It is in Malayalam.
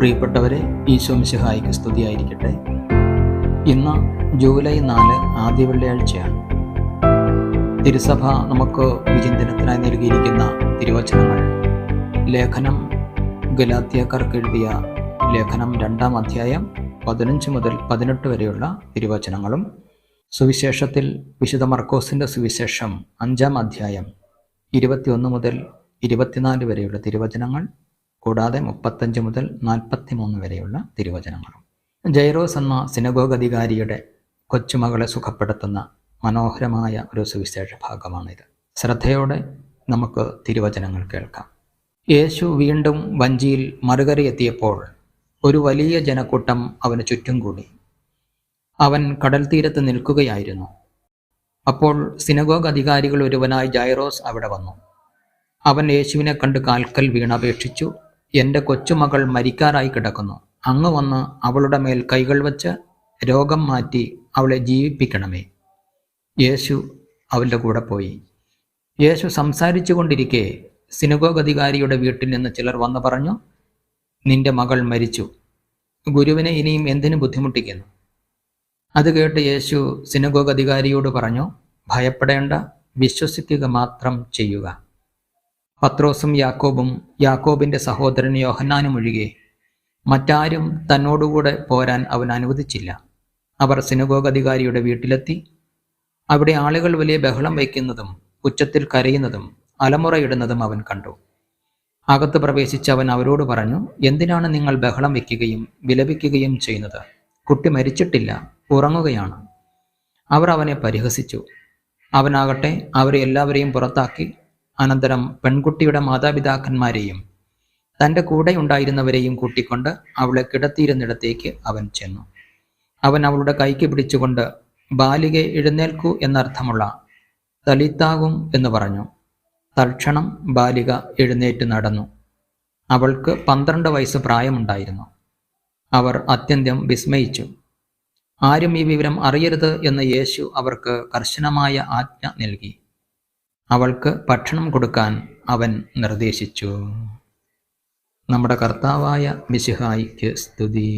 പ്രിയപ്പെട്ടവരെ ഈശോ മിശിഹായിക്ക് സ്തുതിയായിരിക്കട്ടെ. ഇന്ന് ജൂലൈ നാല് ആദ്യ വെള്ളിയാഴ്ചയാണ്. തിരുസഭ നമുക്ക് വിചിന്തനത്തിനായി നൽകിയിരിക്കുന്ന തിരുവചനങ്ങൾ. ലേഖനം ഗലാത്തിയക്കാർക്ക് എഴുതിയ ലേഖനം രണ്ടാം അധ്യായം പതിനഞ്ച് മുതൽ പതിനെട്ട് വരെയുള്ള തിരുവചനങ്ങളും സുവിശേഷത്തിൽ വിശുദ്ധ മർക്കോസിന്റെ സുവിശേഷം അഞ്ചാം അധ്യായം ഇരുപത്തിയൊന്ന് മുതൽ ഇരുപത്തിനാല് വരെയുള്ള തിരുവചനങ്ങൾ കൂടാതെ മുപ്പത്തഞ്ച് മുതൽ നാൽപ്പത്തി മൂന്ന് വരെയുള്ള തിരുവചനങ്ങളും. ജൈറോസ് എന്ന സിനഗോഗ് അധികാരിയുടെ കൊച്ചുമകളെ സുഖപ്പെടുത്തുന്ന മനോഹരമായ ഒരു സുവിശേഷ ഭാഗമാണിത്. ശ്രദ്ധയോടെ നമുക്ക് തിരുവചനങ്ങൾ കേൾക്കാം. യേശു വീണ്ടും വഞ്ചിയിൽ മറുകരയെത്തിയപ്പോൾ ഒരു വലിയ ജനക്കൂട്ടം അവന് ചുറ്റും കൂടി. അവൻ കടൽ തീരത്ത് നിൽക്കുകയായിരുന്നു. അപ്പോൾ സിനഗോഗ് അധികാരികൾ ഒരുവനായി ജൈറോസ് അവിടെ വന്നു. അവൻ യേശുവിനെ കണ്ട് കാൽക്കൽ വീണപേക്ഷിച്ചു. എന്റെ കൊച്ചുമകൾ മരിക്കാറായി കിടക്കുന്നു. അങ്ങ് വന്ന് അവളുടെ മേൽ കൈകൾ വച്ച് രോഗം മാറ്റി അവളെ ജീവിപ്പിക്കണമേ. യേശു അവളുടെ കൂടെ പോയി. യേശു സംസാരിച്ചു കൊണ്ടിരിക്കെ സിനഗോഗധികാരിയുടെ വീട്ടിൽ നിന്ന് ചിലർ വന്ന് പറഞ്ഞു നിന്റെ മകൾ മരിച്ചു. ഗുരുവിനെ ഇനിയും എന്തിനു ബുദ്ധിമുട്ടിക്കുന്നു? അത് കേട്ട് യേശു സിനഗോഗധികാരിയോട് പറഞ്ഞു ഭയപ്പെടേണ്ട വിശ്വസിക്കുക മാത്രം ചെയ്യുക. പത്രോസും യാക്കോബും യാക്കോബിന്റെ സഹോദരൻ യോഹന്നാനും ഒഴികെ മറ്റാരും തന്നോടുകൂടെ പോരാൻ അവൻ അനുവദിച്ചില്ല. അവർ സിനഗോഗ് അധികാരിയുടെ വീട്ടിലെത്തി. അവിടെ ആളുകൾ വലിയ ബഹളം വയ്ക്കുന്നതും ഉച്ചത്തിൽ കരയുന്നതും അലമുറയിടുന്നതും അവൻ കണ്ടു. അകത്ത് പ്രവേശിച്ച് അവൻ അവരോട് പറഞ്ഞു എന്തിനാണ് നിങ്ങൾ ബഹളം വയ്ക്കുകയും വിലപിക്കുകയും ചെയ്യുന്നത്? കുട്ടി മരിച്ചിട്ടില്ല ഉറങ്ങുകയാണ്. അവർ അവനെ പരിഹസിച്ചു. അവനാകട്ടെ അവരെ എല്ലാവരെയും പുറത്താക്കി അനന്തരം പെൺകുട്ടിയുടെ മാതാപിതാക്കന്മാരെയും തന്റെ കൂടെ ഉണ്ടായിരുന്നവരെയും കൂട്ടിക്കൊണ്ട് അവളെ കിടത്തിയിരുന്നിടത്തേക്ക് അവൻ ചെന്നു. അവൻ അവളുടെ കൈക്ക് പിടിച്ചുകൊണ്ട് ബാലിക എഴുന്നേൽക്കൂ എന്നർത്ഥമുള്ള തലിത്താകും എന്ന് പറഞ്ഞു. തൽക്ഷണം ബാലിക എഴുന്നേറ്റ് നടന്നു. അവൾക്ക് പന്ത്രണ്ട് വയസ്സ് പ്രായമുണ്ടായിരുന്നു. അവർ അത്യന്തം വിസ്മയിച്ചു. ആരും ഈ വിവരം അറിയരുത് എന്ന് യേശു അവർക്ക് കർശനമായ ആജ്ഞ നൽകി. അവൾക്ക് ഭക്ഷണം കൊടുക്കാൻ അവൻ നിർദ്ദേശിച്ചു. നമ്മുടെ കർത്താവായ മിശിഹായിക്ക് സ്തുതി.